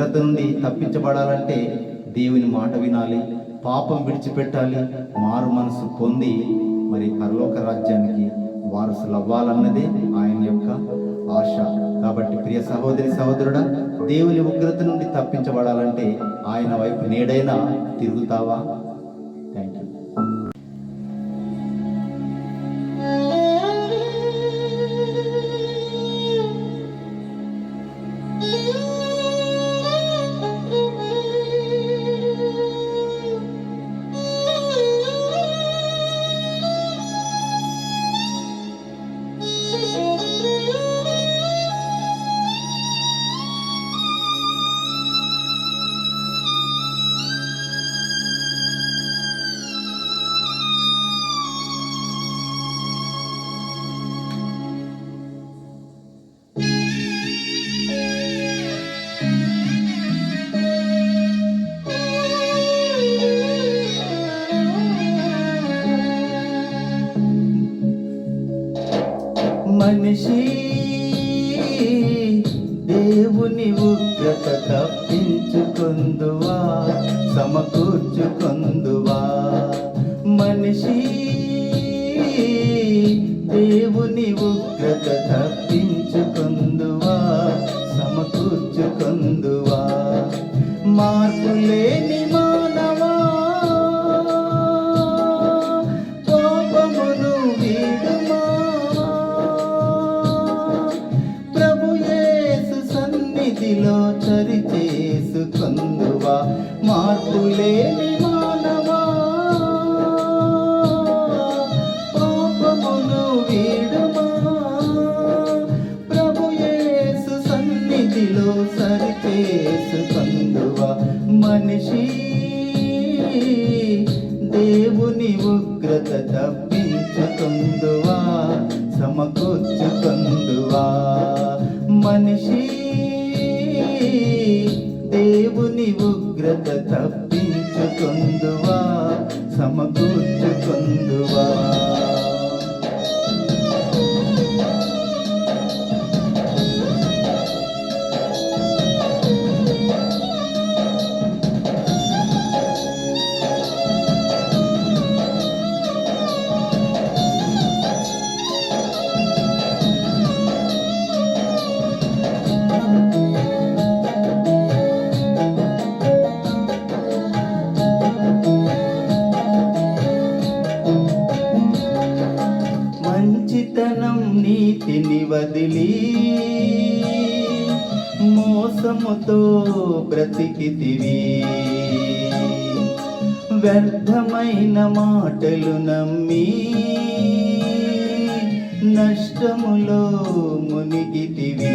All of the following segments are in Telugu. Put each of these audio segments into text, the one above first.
ఉగ్రత నుండి తప్పించబడాలంటే దేవుని మాట వినాలి పాపం విడిచిపెట్టాలి మారు మనసు పొంది మరి పరలోక రాజ్యానికి వారసులు అవ్వాలన్నదే ఆయన యొక్క ఆశ. కాబట్టి ప్రియ సహోదరి సహోదరుడా దేవుని ఉగ్రత నుండి తప్పించబడాలంటే ఆయన వైపు నేడైనా తిరుగుతావా? మనిషి దేవుని ఉగ్రత తప్పించుకుందువా సమకూర్చుకుందువా? మనిషి దేవుని ఉగ్రత తప్పి నీలో చరి చేసుకొందువా మార్పు లేని మానవా? కోపమును వీడుమా? ప్రభు యేసు సన్నిధిలో సరి చేసుకొందువా మనిషి దేవుని ఉగ్రత తప్పించుకుందువా? సమకూర్చుకుందువా? మనిషి దేవుని ఉగ్రత తప్పించుకొందువా సమకూర్చుకొందువా? మోసముతో బ్రతికితివి. వ్యర్థమైన మాటలు నమ్మి నష్టములో మునిగితివి.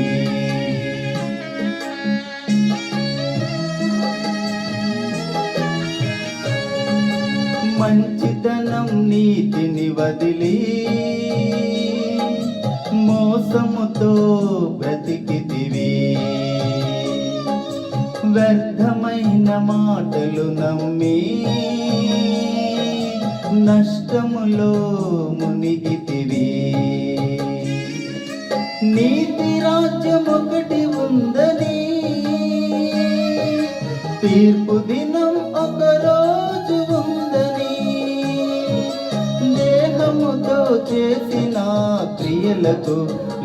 మంచితనం నీతిని వదిలి మోసముతో వ్యర్థమైన మాటలు నమ్మి నష్టములో మునిగితివి. నీతి రాజ్యం ఒకటి ఉందని తీర్పు దినం ఒక రోజు ఉందని దేహముతో చేసిన క్రియలకు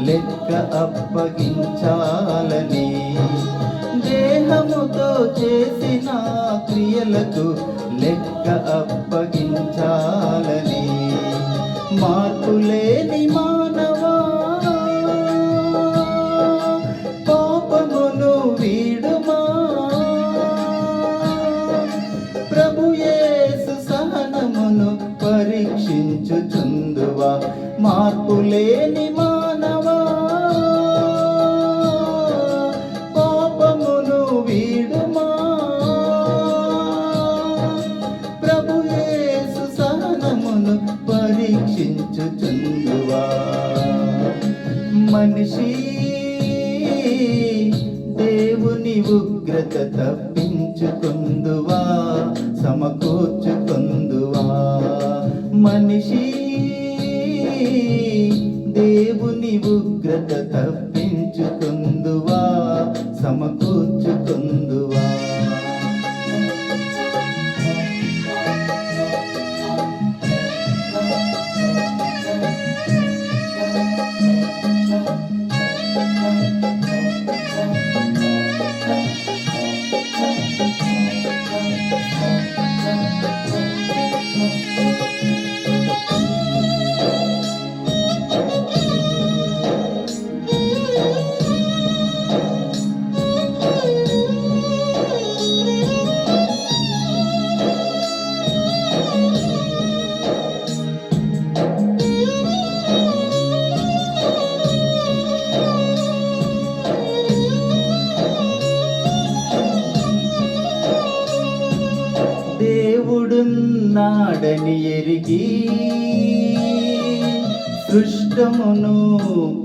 లెక్క అప్పగించాలని దేహముతో చేసిన క్రియలకు లెక్క అప్పగించాలని మార్పు లేని ఉగ్రత తప్పించుకుందువా సమకూర్చుకుందువా. మనిషి దేవుని ఉగ్రత తప్పించుకుందువా సమకూర్చు దేవుడున్నాడని ఎరిగి సృష్టమును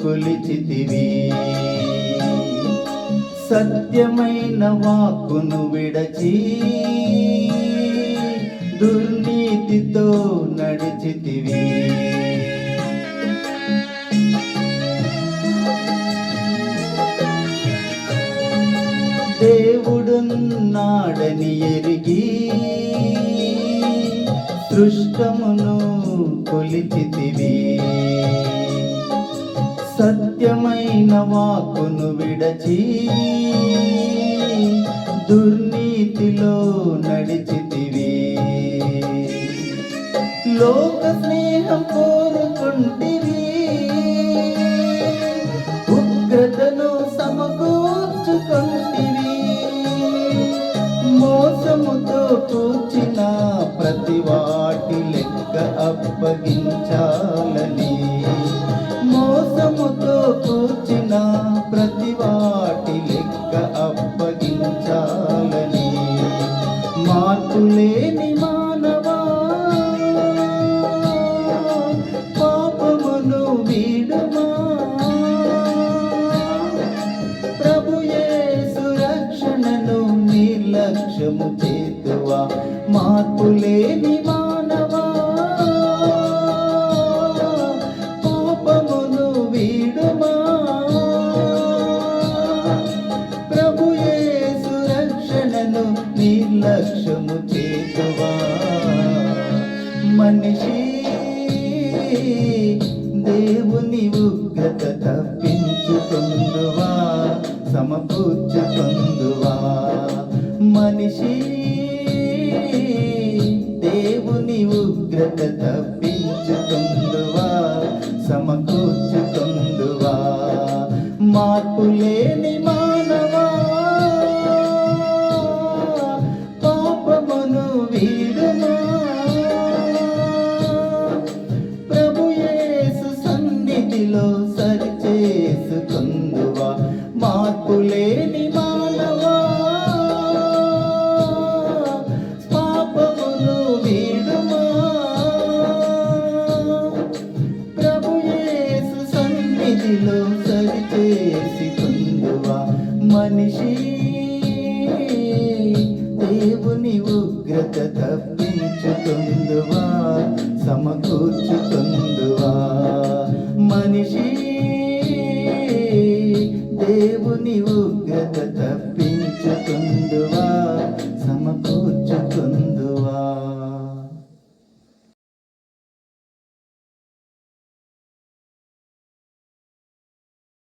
కొలిచితివి. సత్యమైన వాక్కును విడచి దుర్నీతితో నడిచితివి. దేవుడున్నాడని ఎరిగి సృష్టమును కొలిచితివి. సత్యమైన వాకును విడచి దుర్నీతిలో నడిచితివి. లోక స్నేహం కోరుకుంటే అప్పగించాలని మార్పు లేని మానవా? పాపమును వీడుమా? ప్రభుయేసు రక్షణను నిర్లక్ష్యము చేతువా? మార్పు లేని ఉగ్రత తప్పించుకుందువా సన్నిధిలో సరిచేసుకుందువా మనిషి. దేవుని ఉగ్రత తప్పించుకుందువా సమకూర్చుకుందువా మనిషి. దేవుని ఉగ్రత